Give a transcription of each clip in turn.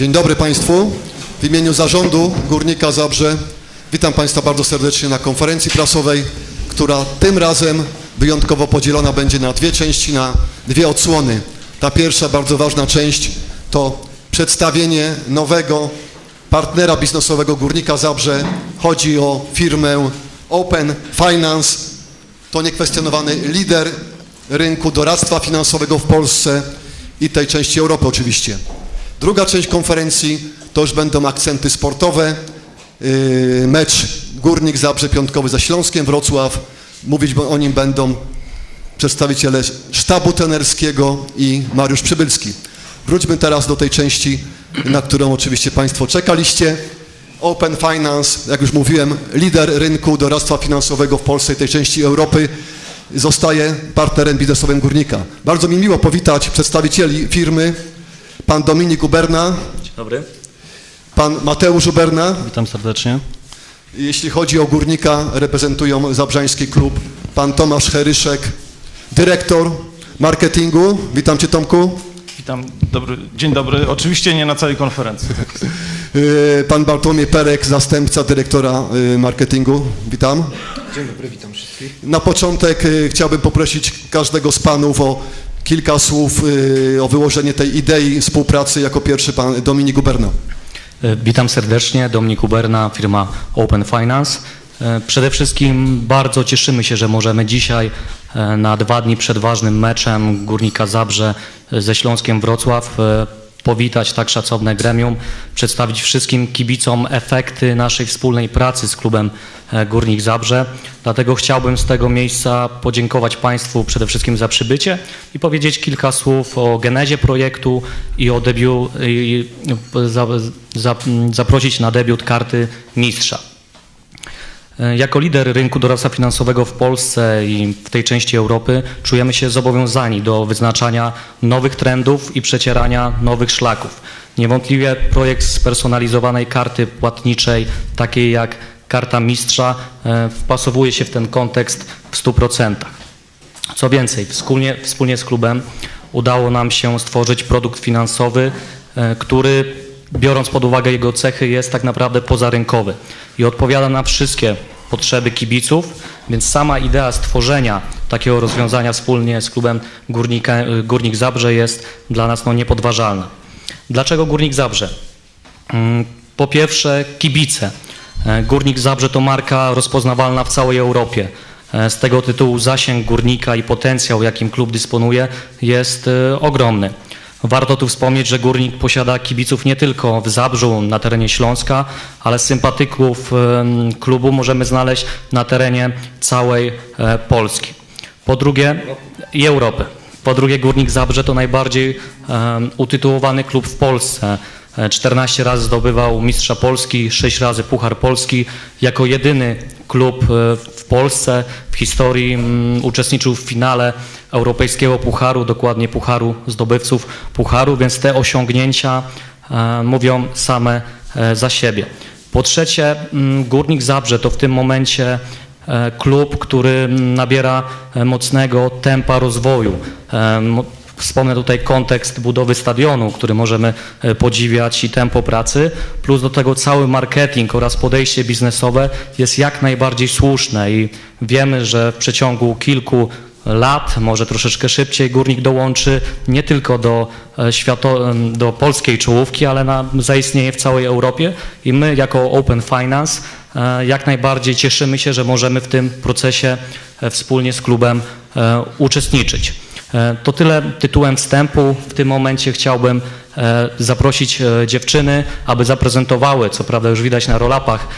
Dzień dobry Państwu. W imieniu zarządu Górnika Zabrze witam Państwa bardzo serdecznie na konferencji prasowej, która tym razem wyjątkowo podzielona będzie na dwie części, na dwie odsłony. Ta pierwsza, bardzo ważna część to przedstawienie nowego partnera biznesowego Górnika Zabrze. Chodzi o firmę Open Finance. To niekwestionowany lider rynku doradztwa finansowego w Polsce i tej części Europy oczywiście. Druga część konferencji to już będą akcenty sportowe. Yy, Mecz Górnik Zabrze piątkowy ze Śląskiem Wrocław. Mówić o nim będą przedstawiciele sztabu trenerskiego i Mariusz Przybylski. Wróćmy teraz do tej części, na którą oczywiście Państwo czekaliście. Open Finance, jak już mówiłem, lider rynku doradztwa finansowego w Polsce i tej części Europy, zostaje partnerem biznesowym Górnika. Bardzo mi miło powitać przedstawicieli firmy, pan Dominik Uberna, Dzień dobry, pan Mateusz Uberna. witam serdecznie. Jeśli chodzi o Górnika, reprezentują Zabrzański Klub, pan Tomasz Heryszek, dyrektor marketingu. Witam Cię Tomku. Witam, dobry, dzień dobry. Oczywiście nie na całej konferencji. Yy, Pan Bartłomiej Perek, zastępca dyrektora yy, marketingu. Witam. Dzień dobry, witam wszystkich. Na początek yy, chciałbym poprosić każdego z panów o kilka słów yy, o wyłożenie tej idei współpracy. Jako pierwszy pan Dominik Uberna. E, Witam serdecznie, Dominik Uberna, firma Open Finance. E, Przede wszystkim bardzo cieszymy się, że możemy dzisiaj e, na dwa dni przed ważnym meczem Górnika Zabrze ze Śląskiem Wrocław powitać tak szacowne gremium, przedstawić wszystkim kibicom efekty naszej wspólnej pracy z klubem e, Górnik Zabrze. Dlatego chciałbym z tego miejsca podziękować Państwu przede wszystkim za przybycie i powiedzieć kilka słów o genezie projektu i o debiu, i za, za, zaprosić na debiut karty mistrza. E, Jako lider rynku doradztwa finansowego w Polsce i w tej części Europy czujemy się zobowiązani do wyznaczania nowych trendów i przecierania nowych szlaków. Niewątpliwie projekt spersonalizowanej karty płatniczej, takiej jak karta mistrza, e, wpasowuje się w ten kontekst w 100%. Co więcej, wspólnie, wspólnie z klubem udało nam się stworzyć produkt finansowy, e, który biorąc pod uwagę jego cechy jest tak naprawdę pozarynkowy i odpowiada na wszystkie potrzeby kibiców, więc sama idea stworzenia takiego rozwiązania wspólnie z klubem Górnika, Górnik Zabrze jest dla nas no, niepodważalna. Dlaczego Górnik Zabrze? Mm, Po pierwsze, kibice. E, Górnik Zabrze to marka rozpoznawalna w całej Europie. E, Z tego tytułu zasięg górnika i potencjał, jakim klub dysponuje, jest e, ogromny. Warto tu wspomnieć, że Górnik posiada kibiców nie tylko w Zabrzu, na terenie Śląska, ale sympatyków klubu możemy znaleźć na terenie całej e, Polski. Po drugie, i Europy. Po drugie, Górnik Zabrze to najbardziej utytułowany klub w Polsce. E, 14 razy zdobywał Mistrza Polski, 6 razy Puchar Polski. Jako jedyny klub e, w Polsce w historii mm, uczestniczył w finale Europejskiego Pucharu, dokładnie Pucharu zdobywców Pucharu, więc te osiągnięcia e, mówią same e, za siebie. Po trzecie, mm, Górnik Zabrze to w tym momencie e, klub, który mm, nabiera e, mocnego tempa rozwoju. Wspomnę tutaj kontekst budowy stadionu, który możemy e, podziwiać i tempo pracy, plus do tego cały marketing oraz podejście biznesowe jest jak najbardziej słuszne i wiemy, że w przeciągu kilku lat, może troszeczkę szybciej, Górnik dołączy nie tylko do, e, świato, do polskiej czołówki, ale na, zaistnieje w całej Europie i my jako Open Finance e, jak najbardziej cieszymy się, że możemy w tym procesie wspólnie z klubem uczestniczyć. E, To tyle tytułem wstępu. W tym momencie chciałbym e, zaprosić e, dziewczyny, aby zaprezentowały, co prawda już widać na rolapach,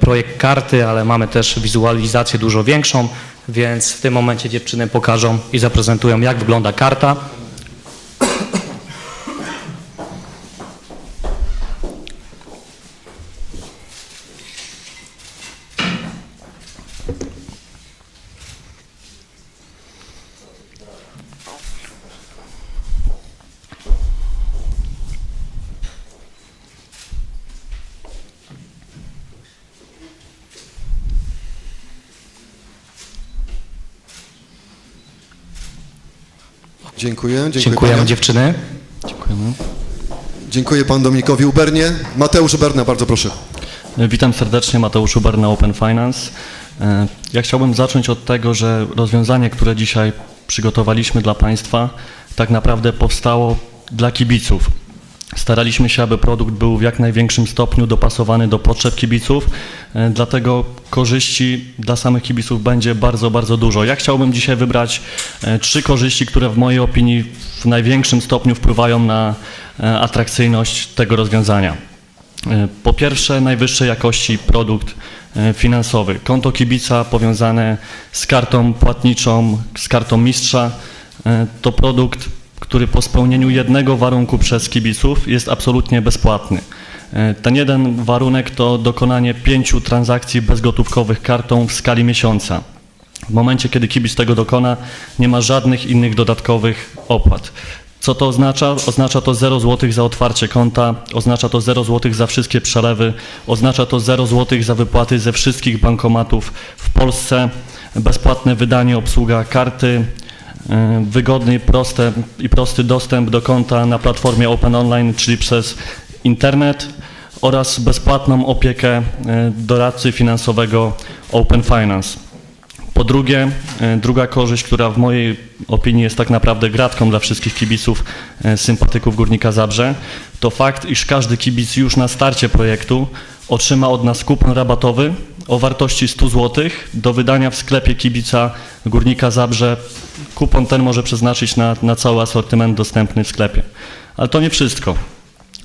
projekt karty, ale mamy też wizualizację dużo większą, więc w tym momencie dziewczyny pokażą i zaprezentują, jak wygląda karta. Dziękuję. Dziękuję Dziękujemy panie. dziewczyny. Dziękujemy. Dziękuję panu Dominikowi Ubernie. Mateusz Uberna, bardzo proszę. Witam serdecznie, Mateusz Uber na Open Finance. E, Ja chciałbym zacząć od tego, że rozwiązanie, które dzisiaj przygotowaliśmy dla Państwa, tak naprawdę powstało dla kibiców. Staraliśmy się, aby produkt był w jak największym stopniu dopasowany do potrzeb kibiców, e, dlatego korzyści dla samych kibiców będzie bardzo, bardzo dużo. Ja chciałbym dzisiaj wybrać e, trzy korzyści, które w mojej opinii w największym stopniu wpływają na e, atrakcyjność tego rozwiązania. Po pierwsze, najwyższej jakości produkt finansowy. Konto kibica powiązane z kartą płatniczą, z kartą mistrza. To produkt, który po spełnieniu jednego warunku przez kibiców jest absolutnie bezpłatny. E, Ten jeden warunek to dokonanie pięciu transakcji bezgotówkowych kartą w skali miesiąca. W momencie, kiedy kibic tego dokona, nie ma żadnych innych dodatkowych opłat. Co to oznacza? Oznacza to 0 zł za otwarcie konta, oznacza to 0 zł za wszystkie przelewy, oznacza to 0 zł za wypłaty ze wszystkich bankomatów w Polsce, bezpłatne wydanie, obsługa karty, wygodny proste, i prosty dostęp do konta na platformie Open Online, czyli przez internet oraz bezpłatną opiekę e, doradcy finansowego Open Finance. Po drugie, e, druga korzyść, która w mojej opinii jest tak naprawdę gratką dla wszystkich kibiców, sympatyków Górnika Zabrze, to fakt, iż każdy kibic już na starcie projektu otrzyma od nas kupon rabatowy o wartości 100 zł do wydania w sklepie kibica Górnika Zabrze. Kupon ten może przeznaczyć na, na cały asortyment dostępny w sklepie. Ale to nie wszystko.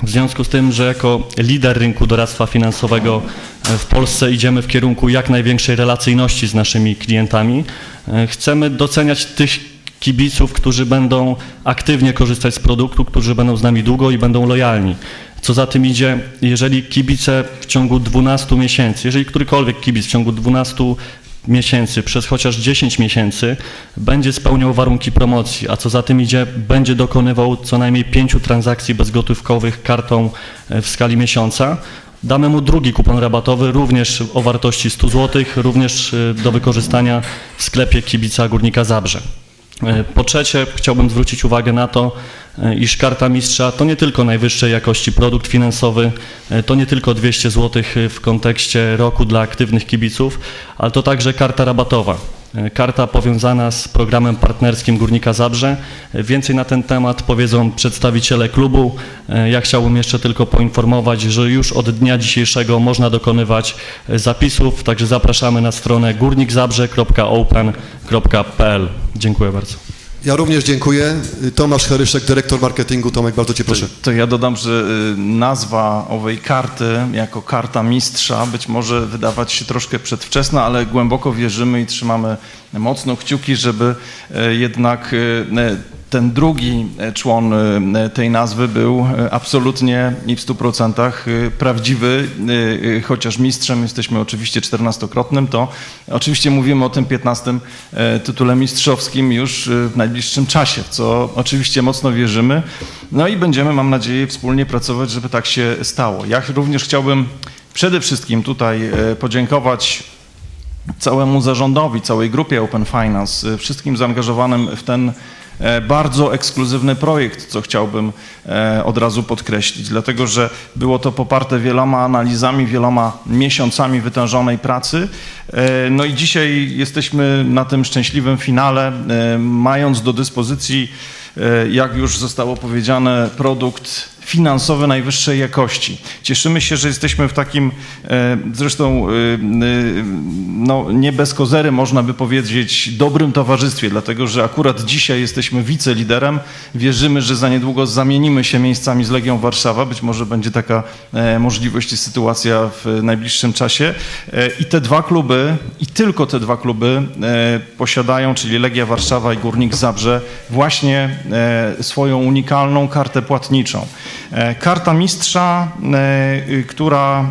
W związku z tym, że jako lider rynku doradztwa finansowego e, w Polsce idziemy w kierunku jak największej relacyjności z naszymi klientami, e, chcemy doceniać tych kibiców, którzy będą aktywnie korzystać z produktu, którzy będą z nami długo i będą lojalni. Co za tym idzie, jeżeli kibice w ciągu 12 miesięcy, jeżeli którykolwiek kibic w ciągu 12 miesięcy, przez chociaż 10 miesięcy będzie spełniał warunki promocji, a co za tym idzie, będzie dokonywał co najmniej pięciu transakcji bezgotówkowych kartą e, w skali miesiąca. Damy mu drugi kupon rabatowy, również o wartości 100 zł, również e, do wykorzystania w sklepie kibica Górnika Zabrze. E, Po trzecie, chciałbym zwrócić uwagę na to, e, iż karta mistrza to nie tylko najwyższej jakości produkt finansowy, e, to nie tylko 200 zł w kontekście roku dla aktywnych kibiców, ale to także karta rabatowa. E, Karta powiązana z programem partnerskim Górnika Zabrze. E, Więcej na ten temat powiedzą przedstawiciele klubu. E, Ja chciałbym jeszcze tylko poinformować, że już od dnia dzisiejszego można dokonywać zapisów, także zapraszamy na stronę górnikzabrze.open.pl. Dziękuję bardzo. Ja również dziękuję. Tomasz Heryszek, dyrektor marketingu. Tomek, bardzo cię proszę. To ja dodam, że y, nazwa owej karty jako karta mistrza być może wydawać się troszkę przedwczesna, ale głęboko wierzymy i trzymamy mocno kciuki, żeby e, jednak e, ten drugi e, człon e, tej nazwy był e, absolutnie i w 100% e, prawdziwy, chociaż mistrzem jesteśmy oczywiście czternastokrotnym, to oczywiście mówimy o tym 15 e, tytule mistrzowskim już w najbliższym czasie, w co oczywiście mocno wierzymy. No i będziemy, mam nadzieję, wspólnie pracować, żeby tak się stało. Ja również chciałbym przede wszystkim tutaj podziękować całemu zarządowi, całej grupie Open Finance, wszystkim zaangażowanym w ten bardzo ekskluzywny projekt, co chciałbym e, od razu podkreślić, dlatego że było to poparte wieloma analizami, wieloma miesiącami wytężonej pracy. E, No i dzisiaj jesteśmy na tym szczęśliwym finale, e, mając do dyspozycji, e, jak już zostało powiedziane, produkt finansowy najwyższej jakości. Cieszymy się, że jesteśmy w takim, e, zresztą e, e, no, nie bez kozery można by powiedzieć, dobrym towarzystwie, dlatego że akurat dzisiaj jesteśmy wiceliderem. Wierzymy, że za niedługo zamienimy się miejscami z Legią Warszawa. Być może będzie taka możliwość i sytuacja w najbliższym czasie. I te dwa kluby, i tylko te dwa kluby posiadają, czyli Legia Warszawa i Górnik Zabrze, właśnie swoją unikalną kartę płatniczą. E, Karta mistrza, e, y, która e,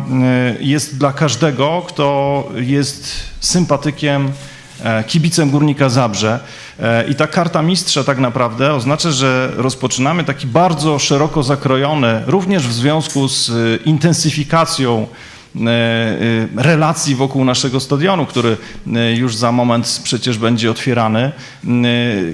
jest dla każdego, kto jest sympatykiem, kibicem Górnika Zabrze. I ta karta mistrza tak naprawdę oznacza, że rozpoczynamy taki bardzo szeroko zakrojony, również w związku z intensyfikacją relacji wokół naszego stadionu, który e, już za moment przecież będzie otwierany. E,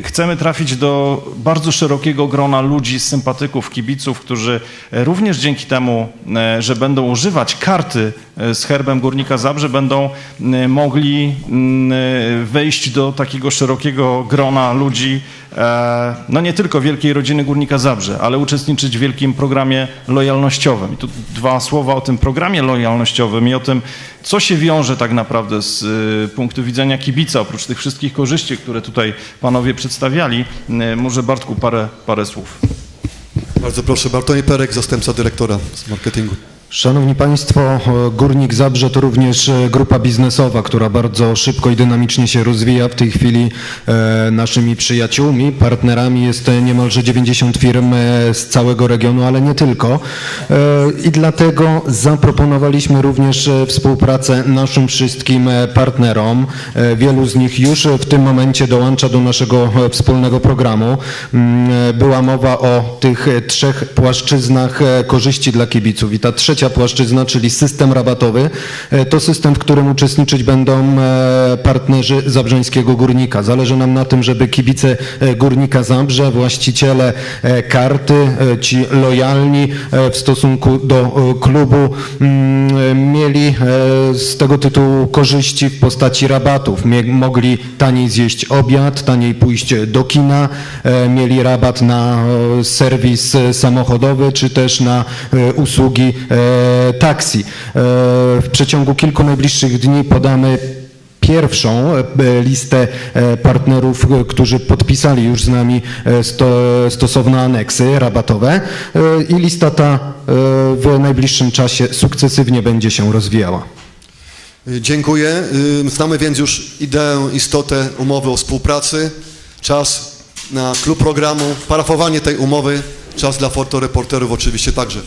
Chcemy trafić do bardzo szerokiego grona ludzi, sympatyków, kibiców, którzy e, również dzięki temu, e, że będą używać karty e, z herbem Górnika Zabrze, będą e, mogli mm, e, wejść do takiego szerokiego grona ludzi, e, no nie tylko wielkiej rodziny Górnika Zabrze, ale uczestniczyć w wielkim programie lojalnościowym. I tu dwa słowa o tym programie lojalnościowym i o tym, co się wiąże tak naprawdę z y, punktu widzenia kibica, oprócz tych wszystkich korzyści, które tutaj panowie przedstawiali. Y, Może Bartku parę, parę słów. Bardzo proszę, Bartłomiej Perek, zastępca dyrektora z marketingu. Szanowni Państwo, e, Górnik Zabrze to również e, grupa biznesowa, która bardzo szybko i dynamicznie się rozwija. W tej chwili e, naszymi przyjaciółmi, partnerami jest niemalże 90 firm z całego regionu, ale nie tylko. I dlatego zaproponowaliśmy również współpracę naszym wszystkim partnerom. Wielu z nich już w tym momencie dołącza do naszego wspólnego programu. Mm, Była mowa o tych trzech płaszczyznach korzyści dla kibiców i ta trzecia płaszczyzna, czyli system rabatowy, e, to system, w którym uczestniczyć będą e, partnerzy Zabrzeńskiego Górnika. Zależy nam na tym, żeby kibice e, Górnika Zabrze, właściciele karty, ci lojalni w stosunku do klubu mm, mieli z tego tytułu korzyści w postaci rabatów. Mogli taniej zjeść obiad, taniej pójść do kina, mieli rabat na serwis samochodowy, czy też na usługi taksi. E, W przeciągu kilku najbliższych dni podamy pierwszą e, listę e, partnerów, e, którzy podpisali już z nami e, sto, stosowne aneksy rabatowe e, i lista ta e, w najbliższym czasie sukcesywnie będzie się rozwijała. Dziękuję. Znamy więc już ideę, istotę umowy o współpracy. Czas na klub programu, parafowanie tej umowy. Czas dla fotoreporterów oczywiście także.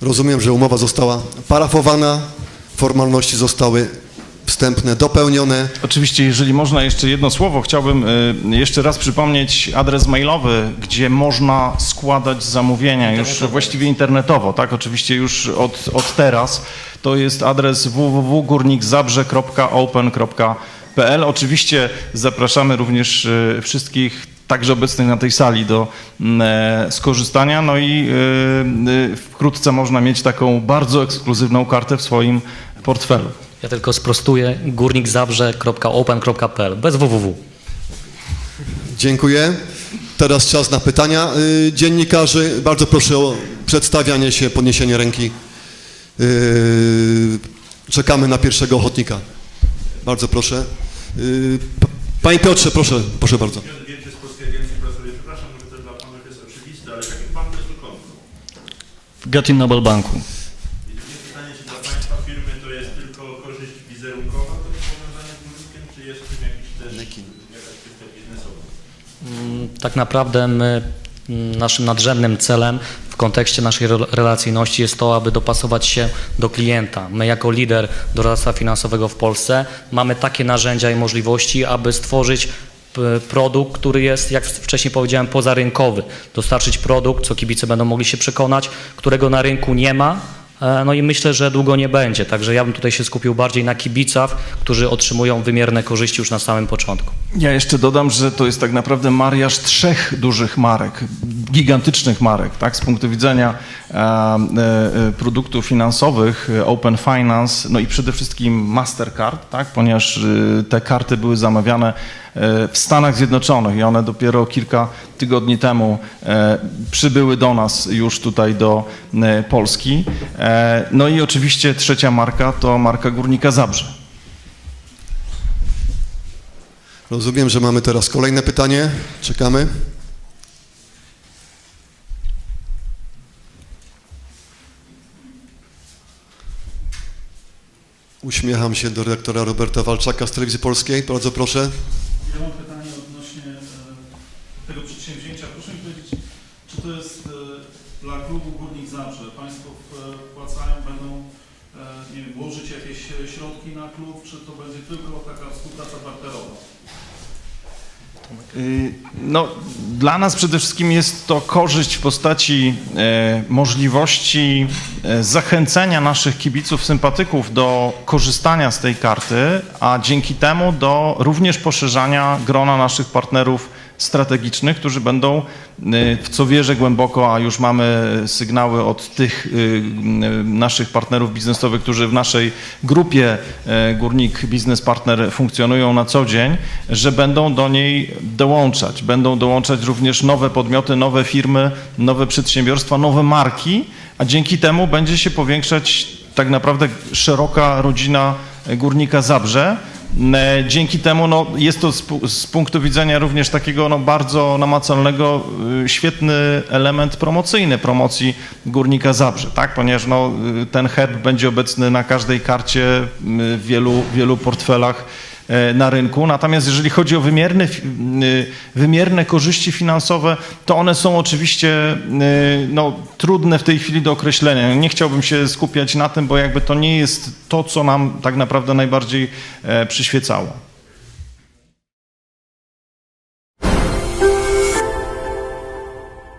Rozumiem, że umowa została parafowana, formalności zostały wstępne dopełnione. Oczywiście, jeżeli można jeszcze jedno słowo, chciałbym y, jeszcze raz przypomnieć adres mailowy, gdzie można składać zamówienia już właściwie internetowo, tak? Oczywiście już od, od teraz. To jest adres www.górnikzabrze.open.pl. Oczywiście zapraszamy również y, wszystkich także obecnych na tej sali do mm, e, skorzystania. No i wkrótce można mieć taką bardzo ekskluzywną kartę w swoim portfelu. Ja tylko sprostuję górnikzabrze.open.pl bez www. Dziękuję. Teraz czas na pytania y, dziennikarzy. Bardzo proszę o przedstawianie się, podniesienie ręki. Y, Czekamy na pierwszego ochotnika. Bardzo proszę. Y, Panie Piotrze, proszę, proszę bardzo. Przepraszam, może to dla panów jest oczywiste, ale banku jest? W Tak naprawdę my, mm, naszym nadrzędnym celem w kontekście naszej re- relacyjności jest to, aby dopasować się do klienta. My jako lider doradztwa finansowego w Polsce mamy takie narzędzia i możliwości, aby stworzyć produkt, który jest, jak wcześniej powiedziałem, pozarynkowy. Dostarczyć produkt, co kibice będą mogli się przekonać, którego na rynku nie ma, No i myślę, że długo nie będzie, także ja bym tutaj się skupił bardziej na kibicach, którzy otrzymują wymierne korzyści już na samym początku. Ja jeszcze dodam, że to jest tak naprawdę mariaż trzech dużych marek, gigantycznych marek, tak, z punktu widzenia e, e, produktów finansowych, e, Open Finance, no i przede wszystkim Mastercard, tak, ponieważ e, te karty były zamawiane e, w Stanach Zjednoczonych i one dopiero kilka tygodni temu e, przybyły do nas już tutaj do e, Polski. E, no i oczywiście trzecia marka to marka Górnika Zabrze. Rozumiem, że mamy teraz kolejne pytanie. Czekamy. Uśmiecham się do redaktora Roberta Walczaka z Telewizji Polskiej. Bardzo proszę. Ja mam pytanie odnośnie e, tego przedsięwzięcia. Proszę mi powiedzieć, czy to jest e, dla klubu Górnik Zabrze? Państwo e, wpłacają, będą nie wiem, włożyć jakieś środki na klub, czy to będzie tylko taka współpraca barterowa? Y, No, dla nas przede wszystkim jest to korzyść w postaci e, możliwości e, zachęcenia naszych kibiców, sympatyków do korzystania z tej karty, a dzięki temu do również poszerzania grona naszych partnerów strategicznych, którzy będą, y, w co wierzę głęboko, a już mamy sygnały od tych y, naszych partnerów biznesowych, którzy w naszej grupie e, Górnik Biznes Partner funkcjonują na co dzień, że będą do niej dołączać. Będą dołączać również nowe podmioty, nowe firmy, nowe przedsiębiorstwa, nowe marki, a dzięki temu będzie się powiększać tak naprawdę szeroka rodzina Górnika Zabrze. E, Dzięki temu no, jest to z, z punktu widzenia również takiego no, bardzo namacalnego y, świetny element promocyjny promocji Górnika Zabrze, tak? ponieważ no, y, ten herb będzie obecny na każdej karcie y, w wielu, wielu portfelach na rynku. Natomiast jeżeli chodzi o wymierne, y, wymierne korzyści finansowe, to one są oczywiście y, no, trudne w tej chwili do określenia. Nie chciałbym się skupiać na tym, bo jakby to nie jest to, co nam tak naprawdę najbardziej e, przyświecało.